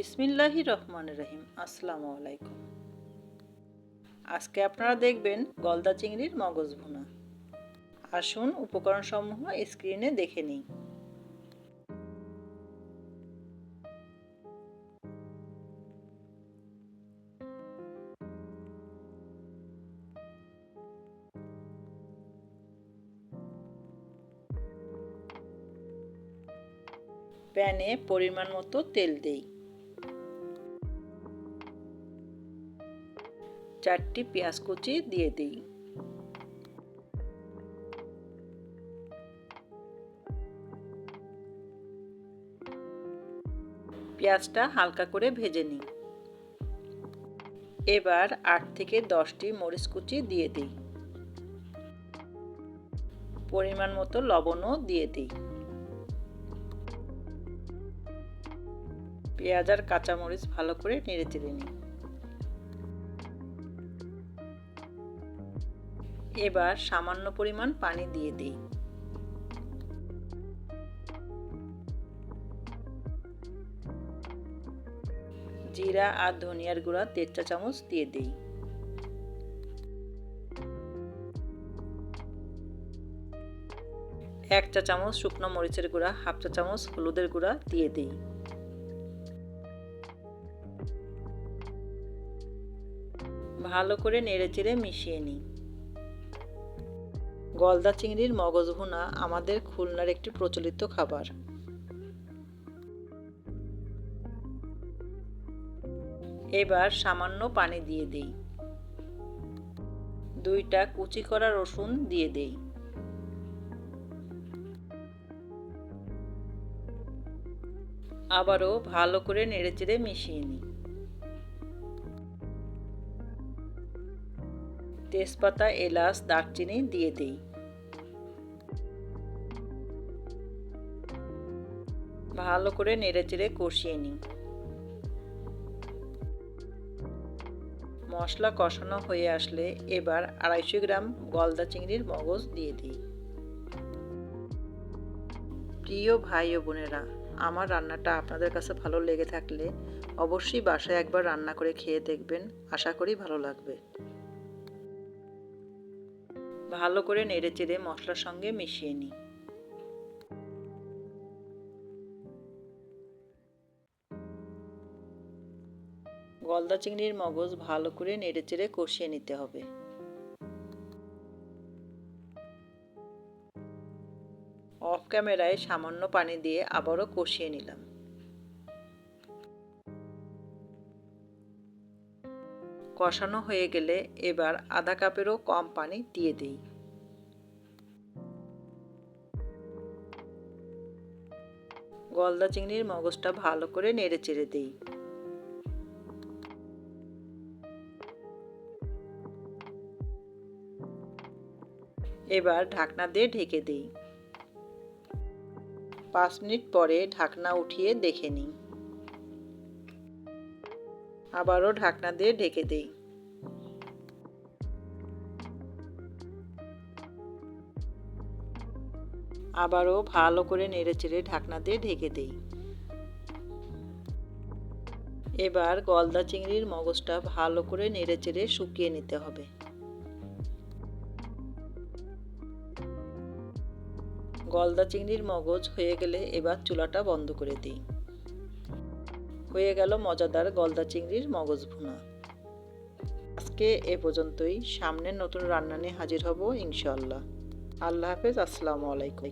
বিসমিল্লাহি রহমান রহিম। আসসালামু আলাইকুম। আজকে আপনারা দেখবেন গলদা চিংড়ির মগজ ভুনা। আসুন উপকরণসমূহ স্ক্রিনে দেখে নিই। প্যানে পরিমাণ মতো তেল দেই। চারটি পেঁয়াজ কুচি দিয়ে দিই। পেঁয়াজটা হালকা করে ভেজে নিই। এবার আট থেকে দশটি মরিচ কুচি দিয়ে দিই। পরিমাণ মতো লবণও দিয়ে দিই। পেঁয়াজ আর কাঁচামরিচ ভালো করে নেড়ে চেড়ে নিই। এবার সামান্য পরিমাণ পানি দিয়ে দিই। জিরা আর ধনিয়ার গুঁড়া দেড় চা চামচ দিয়ে দিই। এক চা চামচ শুকনো মরিচের গুঁড়া, হাফ চা চামচ হলুদের গুঁড়া দিয়ে দিই। ভালো করে নেড়ে চেড়ে মিশিয়ে নিই। গলদা চিংড়ির মগজ ভুনা আমাদের খুলনার একটি প্রচলিত খাবার। এবার সামান্য পানি দিয়ে দেই। দুইটা কুচি করা রসুন দিয়ে দেই। আবারও ভালো করে নেড়েচেড়ে মিশিয়ে নিই। তেজপাতা, এলাচ, দারচিনি দিয়ে দিই। ভালো করে নেড়ে চেড়ে কষিয়ে নিই। মশলা কষানো হয়ে আসলে এবার আড়াইশো গ্রাম গলদা চিংড়ির মগজ দিয়ে দিই। প্রিয় ভাই ও বোনেরা, আমার রান্নাটা আপনাদের কাছে ভালো লেগে থাকলে অবশ্যই বাসায় একবার রান্না করে খেয়ে দেখবেন, আশা করি ভালো লাগবে। ভালো করে নেড়ে চেড়ে মশলার সঙ্গে মিশিয়ে নিই। গলদা চিংড়ির মগজ ভালো করে নেড়ে চেড়ে কষিয়ে নিতে হবে। অফ ক্যামেরায় সামান্য পানি দিয়ে আবারও কষিয়ে নিলাম। কষানো হয়ে গেলে এবার আধা কাপেরও কম পানি দিয়ে দিই। গলদা চিংড়ির মগজটা ভালো করে নেড়ে চেড়ে দিই। এবার ঢাকনা দিয়ে ঢেকে দিই। পাঁচ মিনিট পরে ঢাকনা উঠিয়ে দেখে নিই। আবারও ঢাকনা দিয়ে ঢেকে দিই। আবারও ভালো করে নেড়েচেড়ে ঢাকনা দিয়ে ঢেকে দিই। এবার গলদা চিংড়ির মগজটা ভালো করে নেড়েচেড়ে শুকিয়ে নিতে হবে। গলদা চিংড়ির মগজ হয়ে গেলে এবার চুলাটা বন্ধ করে দিই। হয়ে গেল মজাদার গলদা চিংড়ির মগজ ভুনা। আজকে এ পর্যন্তই। সামনের নতুন রান্না নিয়ে হাজির হব ইনশাল্লাহ আল্লাহ হাফেজ। আসসালামু আলাইকুম।